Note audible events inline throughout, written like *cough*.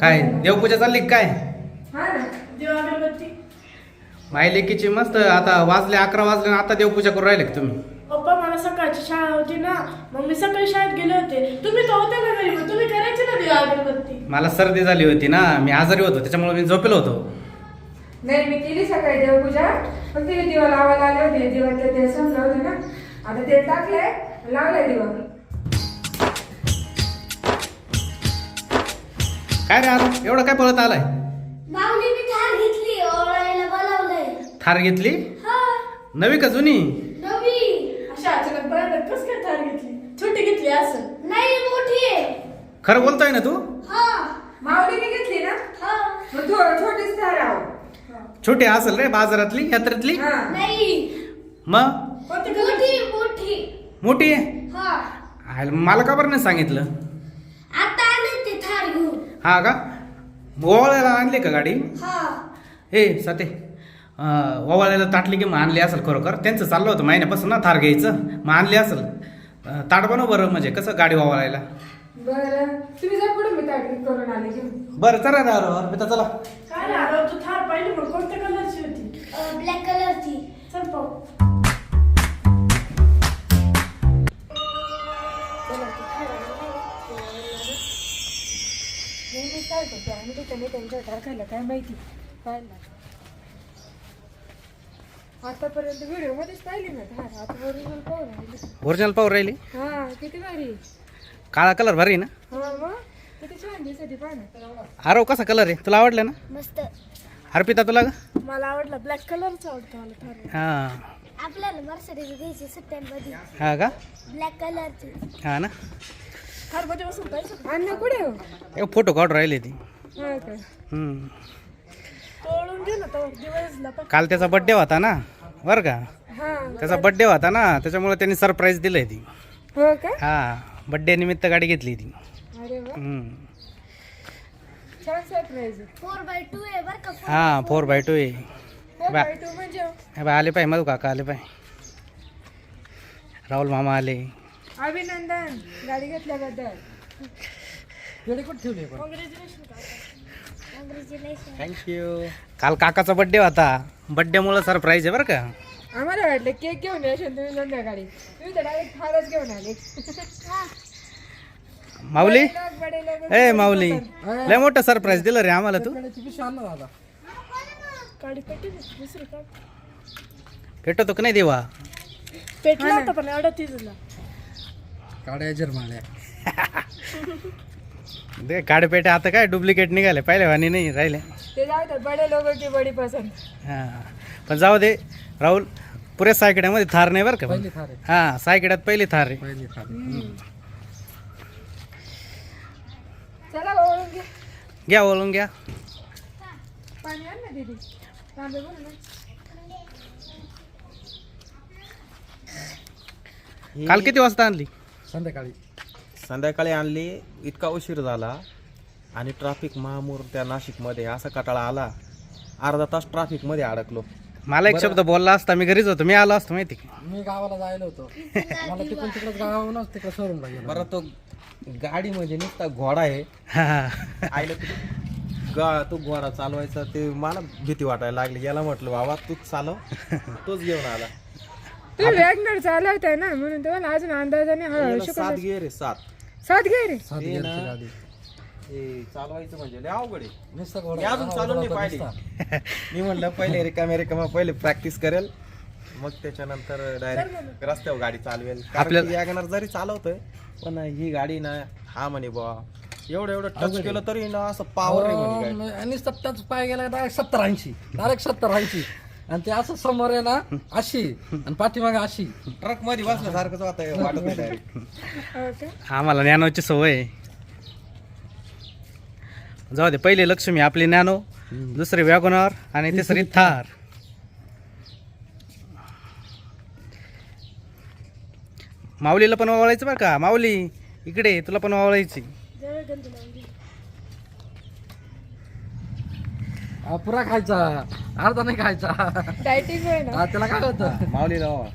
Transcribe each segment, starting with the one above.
काय देवपूजा चालली का काय? हा देव माय लेकीची मस्त आता वाजले अकरा वाजले आता देवपूजा करू राहिले का तुम्ही? पप्पा मला सकाळची शाळा होती ना मग मी सकाळी शाळेत गेले होते. तुम्ही तर होते ना घरी तुम्ही करायचे ना देव अगरबत्ती मला सर्दी झाली होती ना मी आजारी होतो त्याच्यामुळे मी झोपेलो होतो. नाही मी केली सकाळी देवपूजा पण तिने दिवा लावायला आले होते दिवाचं ते होतं ना. आता ते टाकलंय लावलाय दिवा काय रे आता? एवढं काय पळत आलाय? माऊली मी थार घेतली ओळायला बोलावलंय. थार घेतली? हा. नवी का जुनी? नवी. अशा अचानक बरं कस काय थार घेतली? छोटी घेतली असं? नाही मोठी आहे. खरं बोलतोय ना तू? हा. माऊलीने घेतली ना? हा. मग थोडं छोटीच थार आहो छोटी असेल रे बाजारातली यात्रेतली? हा. नाही. मग? कोणती मोठी मोठी. मोठी आहे? हा. आयला, मला का बरं नाही सांगितलं? आता आले हा का? ओवाळ्याला आणली का गाडी? हा. ए सते. ओवाळ्याला ताटली की मग आणली असेल खरोखर. त्यांचं चाललं होतं महिन्यापासून ना थार घ्यायचं. मग आणली असेल. ताट बनव बरं म्हणजे. कसं गाडी ओवाळायला बरं. तुम्ही जा पुढे मी ताट करून आले घेऊन बरं चला ना अर्पिता चला. काय ना अरे तू थार पाहिली मग कोणत्या कलरची होती? ब्लॅक कलरची चल पाहू. काय करतो? आणि ते त्यांनी त्यांच्या टाकायला काय माहिती? पाहिलं. आतापर्यंत व्हिडिओ मध्येच पाहिली ना धार आता ओरिजिनल पाहून राहिली. ओरिजिनल पावर राहिली? हा किती भारी. काळा कलर भारी ना? हा मग? किती छान दिसते पाहा ना. आरो कसा कलर आहे? तुला आवडलं ना? मस्त. अर्पिता तुला का? मला आवडला ब्लॅक कलरचा आवडतो मला थार हा. आपल्याला मर्सडीज घ्यायची सप्टेंबर हा का? ब्लॅक कलरची हा ना? अन्न कुठे हो? एक फोटो काढून राहिले ती. हा का? हम्म. तोडून घे ना तो दिवसला पण काल त्याचा बड्डे होता ना बरं का? हा त्याचा बड्डे होता ना त्याच्यामुळे त्यांनी सरप्राईज दिलंय ती. हो का? हा बड्डे निमित्त गाडी घेतली ती. अरे वा. हम्म. छान सरप्राईज फोर बाय टू आहे बरं का? हा फोर बाय टू आहे. फोर टू म्हणजे? हे आले पाय मधू काका आले पाय. राहुल मामा आले. अभिनंदन गाडी घेतल्याबद्दल. थँक्यू काल काकाचा बड्डे होता. बड्डेमुळे सरप्राईज आहे बरं का? आम्हाला वाटलं केक घेऊन यायचं तुम्ही संध्याकाळी तुम्ही तर डायरेक्ट फारच घेऊन आले. माऊली. ए माऊली. लय मोठं सरप्राईज दिलं रे आम्हाला तू. गाडी पेटी दुसरी का भेटतो का नाही देवा? पेटला होता पण एवढा तिजला. *laughs* दे काडपेटे आता काय डुप्लिकेट निघाले. पहिले वाणी नाही राहिले. ते जाऊ बडे लोक की बडी पसंत. हा. पण जाऊ दे राहुल पुऱ्या सायकड्यामध्ये थार नाही बरं का हा सायकड्यात पहिली थार घे. घ्या ओळून घ्या. पाणी आण ना दीदी. तांबे बोल ना. काल किती वाजता आणली? संध्याकाळी. संध्याकाळी आणली इतका उशीर झाला आणि ट्रॅफिक महामूर त्या नाशिकमध्ये असा कटाळा आला. अर्धा तास ट्रॅफिकमध्ये अडकलो. मला एक शब्द बोलला असता मी घरीच होतो मी आलो असतो माहिती का? मी गावाला जायला होतो. मला तिकडून तिकडे गावाहूनच तिकडे शोरूमला गेलो. बरं तो गाडीमध्ये नुसता घोडा आहे. हा, हा. आईला तू गा तो घोडा चालवायचा ते मला भीती वाटायला लागली. याला म्हटलं बाबा तूच चालव. तोच घेऊन आला. तू वॅगनर चालवताय ना म्हणून तुम्हाला अजून अंदाजाने हळूहळू याला सात गिअर आहे सात. सात घे रे सात ते ना- हे चालवायचं म्हणजे लय अवघड आहे. नुसतं मी अजून चालून नाही पाहिली. मी म्हणलं पहिले रिकाम्या रिकामा पहिले प्रॅक्टिस करेल. मग त्याच्यानंतर डायरेक्ट रस्त्यावर गाडी चालवेल. आपल्याला- आपल्याला वॅगनर जरी चालवतोय पण ही गाडी ना हा म्हणे बा एवढं एवढं टच केलं तरी ना असं पावर आहे म्हणे गाडी. आणि सत्ताच पाय गेला डायरेक्ट सत्तर ऐंशी. डायरेक्ट सत्तर ऐंशी. आणि ते असं समोर आहे ना अशी. आणि पाठीमागे अशी. ट्रकमध्ये बसल्यासारखंच वाटत वाटत direct. हो का आम्हाला ज्ञानोची सवय आहे. जाऊ दे पहिले लक्ष्मी आपली नॅनो दुसरी वॅगोनर आणि तिसरी थार. माऊलीला पण वावळायचं बरं का? माऊली इकडे तुला पण वावळायची. हा, पुरा खायचा. अर्धा नाही खायचा. डायटिंग आहे ना? हा, त्याला काय होतं? माऊलीला वा.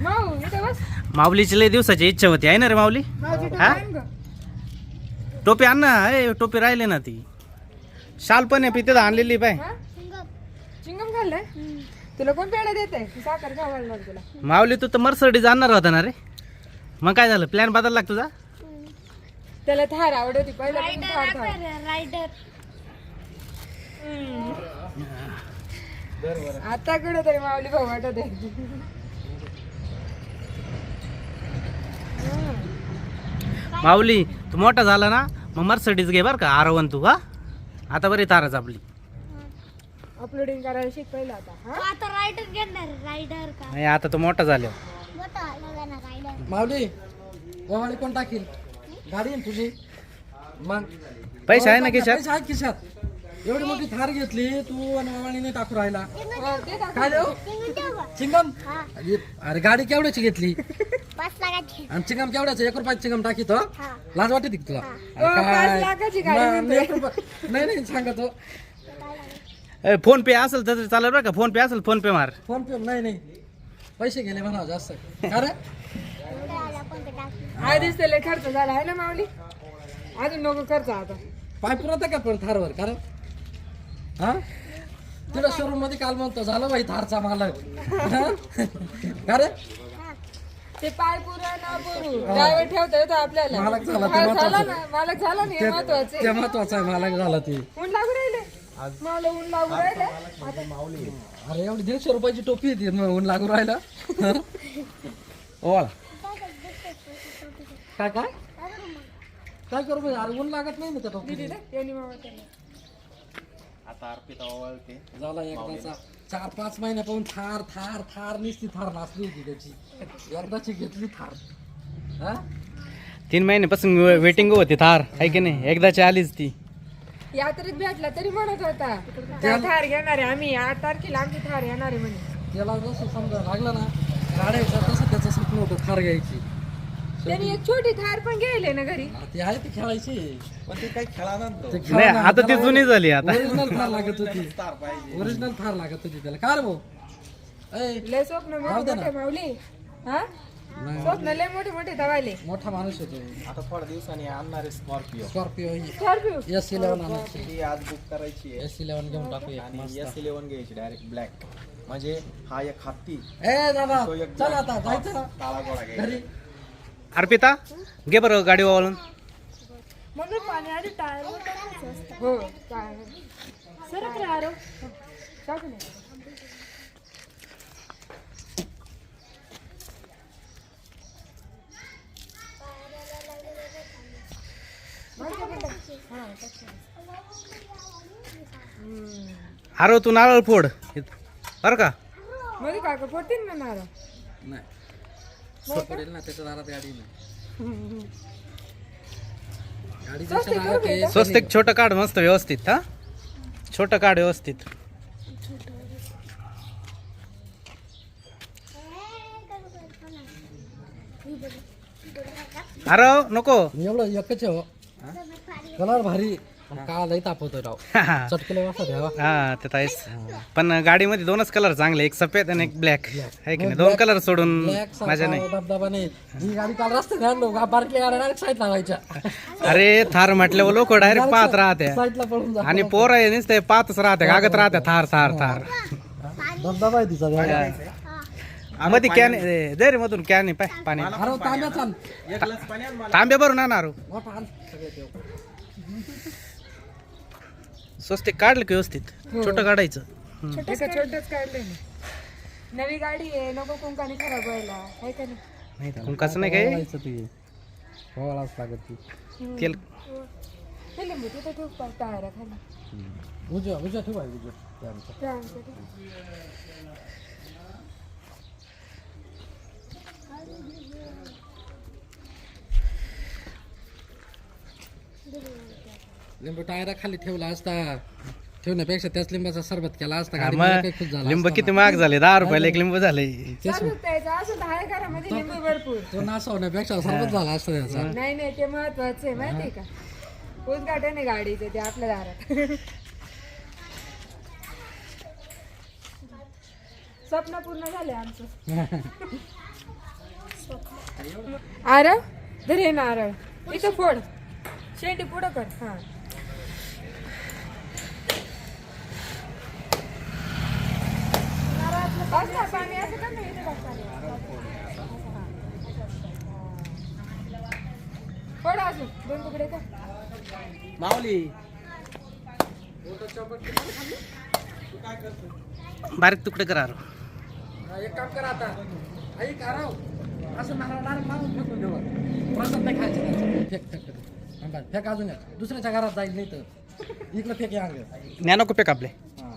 माऊ इथे बस. माऊलीची लय दिवसाची इच्छा होती आहे ना रे माऊली? माऊची हा? टाइम ग. टोपी आण ना ए टोपी राहिली ना ती. शाल पण आहे तिथं आणलेली पाय हा? चिंगम खाल्लंय? तुला कोण पेढा देते साखर खाऊ घालणार तुला. माऊली तू तर मर्सडीज आणणार होता ना रे? मग काय झालं? प्लॅन बदलला का तुझा? त्याला थार आवडती पहिला थार थार. रायडर आता कडे तरी माऊली भाऊ वाटत आहे माऊली तू मोठा झाला ना मग मर्सडीज घे बरं का आरवन तू हा? आता बरी तारच आपली. अपलोडिंग करायला शिक पहिला आता हा? आता रायडर घेणार रायडर का? नाही आता तू मोठा झालो. मोठा बघा ना रायडर माऊली ओवाळी कोण टाकील? गाडी आहे ना तुझी? मग पैसे आहे ना खिशात? पैसे आहेत खिशात. एवढी मोठी थार घेतली तू आणि ओवाळीने टाकू राहिला. हा, ते. काय देऊ चिंगम अरे अरे गाडी केवढ्याची घेतली? पाच लाखाची. आणि चिंगम केवढ्याचं? एक रुपयाची चिंगम टाकी तो हा. लाज वाटते तुला. एक रुपया- नाही नाही सांगतो. ए, फोन पे असेल तर चालेल बरं का? फोन पे असेल फोन पे मार. फोन पे नाही नाही. पैसे गेले म्हणा जास्त. अरे आधीच त्याला खर्च झाला. आहे ना माऊली? अजून नको खर्च आता. पाय पुरवता का पण थारवर? कारण हा? तुला शोरूममध्ये काल म्हणतो झालं बाई थारचा मालक. हा? का रे? ते पाय पुरा ना पुरू. ड्रायव्हर ठेवता येतो आपल्याला. मालक झाला ते हा. झाला ना मालक झाला ना हे महत्त्वाचे ते महत्वाचं आहे मालक झाला ते. ऊन लागू राहिले? मला ऊन लागू राहिले? आता अरे एवढी दीडशे रुपयाची टोपी येते मग ऊन लागू राहिला. ओवाळ. काय काय? काय करू बाई? अरे ऊन लागत नाही ना त्या टोपी दिदी यांनी मामा केलं. आता अर्पिता ओवाळते. झाला एकदाचा. चार पाच महिन्यापासून थार थार थार निसती थार नाचली होती त्याची. एकदाची घेतली थार. हा? तीन महिन्यापासून वेटिंग होती थार. आहे की नाही? एकदाची आलीच ती. यात्रेत भेटला तरी म्हणत होता त्या थार घेणार आहे आम्ही. आठ तारखेला आमची थार येणार आहे म्हणे. त्याला जसं समजा लागलं ना गाड्याचं तसं त्याचं स्वप्न होतं थार घ्यायची. त्यांनी एक छोटी थार पण गेले ना घरी. ती आहे ती खेळायची. पण ते काही खेळा ते. नाही आता ती जुनी झाली आता. ओरिजिनल थार लागत होती. ओरिजिनल थार लागत होती त्याला. काय रे भाऊ? ऐ, लय स्वप्न मोठे मोठे माऊली. हा? स्वप्न लय मोठे मोठे दवाले. मोठा माणूस होतो आता थोड्या दिवसांनी आणणार आहे Scorpio Scorpio Scorpio S eleven आणायची ती आज बुक करायची आहे. एस इलेव्हन घेऊन टाकूया आणि एस इलेव्हन घ्यायची डायरेक्ट ब्लॅक म्हणजे हा एक हत्ती. ए दादा तो एक चल आता जायचं. ना काळा गोळा घ्यायचा. घरी. अर्पिता घे बरं गाडी वावळून म्हणून पाणी आधी टायर हो काय सरक रे आरो टाकू ना. अरे तू नारळ फोड. बरं का? मध्ये काका पडतील ना नारळ? नाही. स्वस्त पडेल ना त्याच्या दारात गाडी नाही. दारात. स्वस्त एक छोटं काढ मस्त व्यवस्थित हा? छोटं काढ व्यवस्थित. अरे नको. एवढं एकच आहे हो? कलर भारी. पण काळा लई तापवतोय राव. चटकेला वासा द्यावा हा ते तर आहेच. पण गाडीमध्ये दोनच कलर चांगले एक सफेद आणि एक ब्लॅक आहे की नाही? दोन कलर सोडून माझ्या नाही. धबधबा नाही. जी गाडी काल रस्त्याने आणलो का बारकल्या गाड्या डायरेक्ट साईड लावायच्या अरे थार म्हटल्यावर लोक डायरेक्ट पाहत राहते साईडला पळून जा आणि पोर आहे नुसते पाहतच राहते कागद राहते थार थार थार. धबधबा आहे तिचा गाडी. मध्ये कॅन दे रे मधून कॅन आहे, पाय पाणी. अरे तांब्याचा आण. एक ग्लास पाणी आण मला. तांबे भरून आणणार मोठा आण. सगळे ते. स्वस्त काढलं की व्यवस्थित? छोटं काढायचं. एका छोटच काढलंय नवी गाडी आहे नको कुंकाने खराब व्हायला. आहे का नाही? नाही कुंकाचं नाही काय? ओवाळायचं ते. ओवाळाच लागत ती तेल हे लिंबू तिथं ठेव पा- टाळ्या खाली. उजव्या उजव्या ठेवा उजव्या. ते आमचं. ते आमचं ते. लिंबू टायरा खाली ठेवला असता ठेवण्यापेक्षा त्याच लिंबाचा सरबत केला असता हा, गाडी मग काही खुश झाला लिंब असता किती ना. महाग झाले? दहा रुपयाला एक लिंब झाले. चालूच द्यायचं असं तर आहे घरामध्ये लिंबू भरपूर. तो नाश होण्यापेक्षा सरबत झाला असता त्याचा. नाही नाही ते महत्वाचं आहे माहिती आहे का? उद्घाटन आहे गाडीचं ते आपल्या दारात. स्वप्न पूर्ण झाले आमचं. *laughs* नारळ धर नारळ. इथं फोड. शेंडी पुढं कर. हा बस ना, पाणी असं कर ना, इथे बस पाणी. पड अजून दोन तुकडे कर माऊली बारीक तुकडे करा एक काम करा आता. ऐक आराव असं डायरेक्ट मारून फेकून देऊ. प्रसाद नाही खायचे. Fake fake fake. फेक अजून दुसऱ्याच्या घरात जाईल नाही तर. इकडं फेक या अंग. ज्ञानो कुपे कापले हा.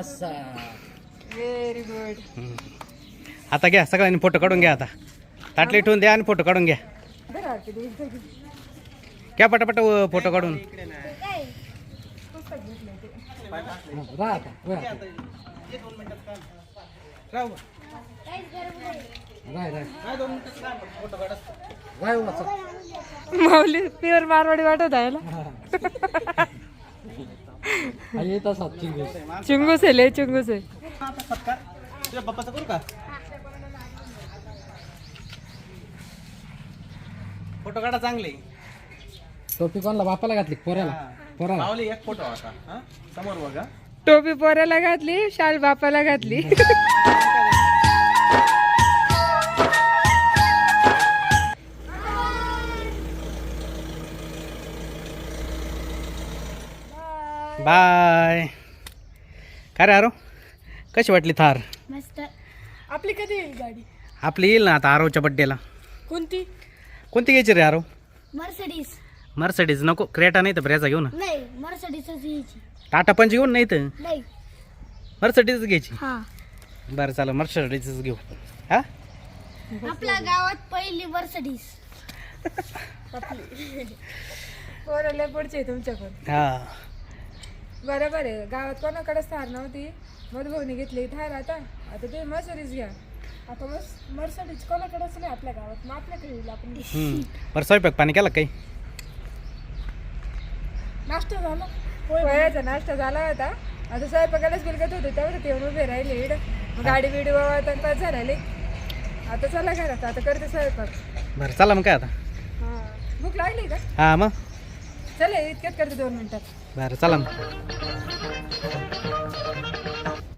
असा. Very good. आता घ्या सगळ्यांनी फोटो काढून घ्या आता. ताटली ठेवून द्या आणि फोटो काढून घ्या. घ्या पटापट फोटो काढून. माऊली प्युअर मारवाडी वाटत आहे ना? हा. चिंगूस आहे लय चिंगूस आहे. तुझ्या पप्पाचं करू का फोटो काढा चांगले टोपी कोणाला बापाला घातली? पोऱ्याला पोराला. माऊली एक फोटो आता हा समोर बघा टोपी पोऱ्याला घातली शाल बापाला घातली. बाय. काय रे आरो कशी वाटली थार? मस्त. आपली कधी येईल गाडी? आपली येईल ना आता आरोच्या बड्डेला कोणती? कोणती घ्यायची रे आरो? मर्सडीज मर्सडीज नको. क्रेटा नाही तर ब्रेजा घेऊ ना. नाही घ्यायची. टाटा पंच घेऊन नाही तर? नाही. मर्सडीज घ्यायची? हा. बरं चला मर्सडीजच घेऊ. हा? आपल्या गावात पहिली मर्सडीज पोरं लय पुढचे तुमच्याकडून. हा. बरोबर आहे. गावात कोणाकडेच थार नव्हती. मधुभाऊनी घेतली थार आता. आता ते मसरीच घ्या. आता मस मर्सडीज कोणाकडेच नाही आपल्या गावात मग आपल्याकडे येईल आपण. हम्म. बरं स्वयंपाक पाणी केला काही? नाश्ता झाला. वयाचा नाश्ता झाला होता आता स्वयंपाकालाच बिलकत होते तेवढं येऊन उभे राहिले इड गाडी बिडी वावतात पाच झाले आता चला घरात आता करते स्वयंपाक. बरं चला मग काय आता? हा. भूक लागली का? हा मग? चला इतक्यात करते दोन मिनिटात बरं चला मग.